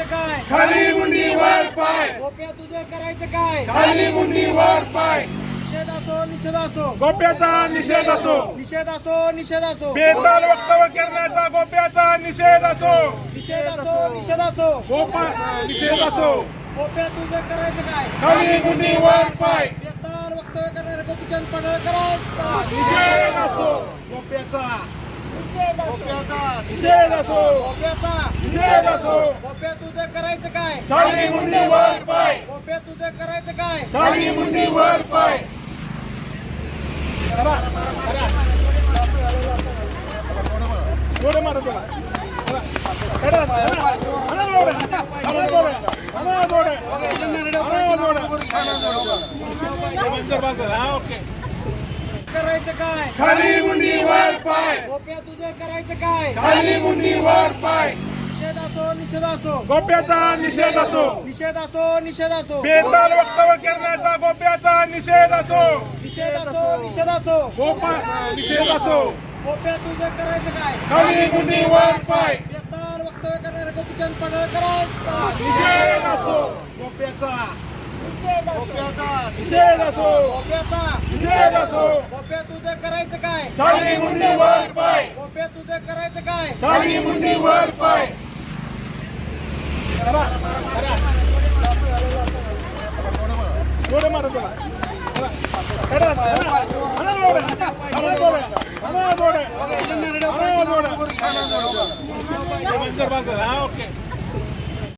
करायचं काय? खाली मुंडी वर पाय. गोप्या तुझं करायचं काय? खाली मुंडी वर पाय. निषेध असो निषेध असो. गोप्याचा निषेध असो. निषेध असो निषेध असो. बेताल वक्तव्य करण्याचा गोप्याचा निषेध असो. निषेध असो निषेध असो. गोपा निषेध असो. गोप्या तुझं करायचं काय? खाली मुंडी वर पाय. बेताल वक्तव्य करणारे गोपीचंद पडळकर निषेध असो गोप्याचा गोप्याचा निषेध असो निषेध असो गोप्या तुझं करायचं काय खाली मुंडी वर पाय गोप्या तुझं करायचं काय खाली मुंडी वर पाय जोडे मारा जोडा. ओके. करायचं काय? खाली मुंडी वर पाय. गोप्या तुझं करायचं काय? खाली मुंडी वर पाय. निषेध असो निषेध असो. गोप्याचा निषेध असो. निषेध असो निषेध असो. बेताल वक्तव्य करण्याचा गोप्याचा निषेध असो. निषेध असो निषेध असो. गोपा निषेध असो. गोप्या तुझं करायचं काय? खाली मुंडी वर पाय. बेताल वक्तव्य करणारे गोपीचंद पडळकर निषेध असो. गोप्याचा गोप्याचा निषेध असो गोप्याचा निषेध असो गोप्या तुझं करायचं काय खाली मुंडी वर पाय गोप्या तुझं करायचं काय खाली मुंडी वर पाय मारा. हा, ओके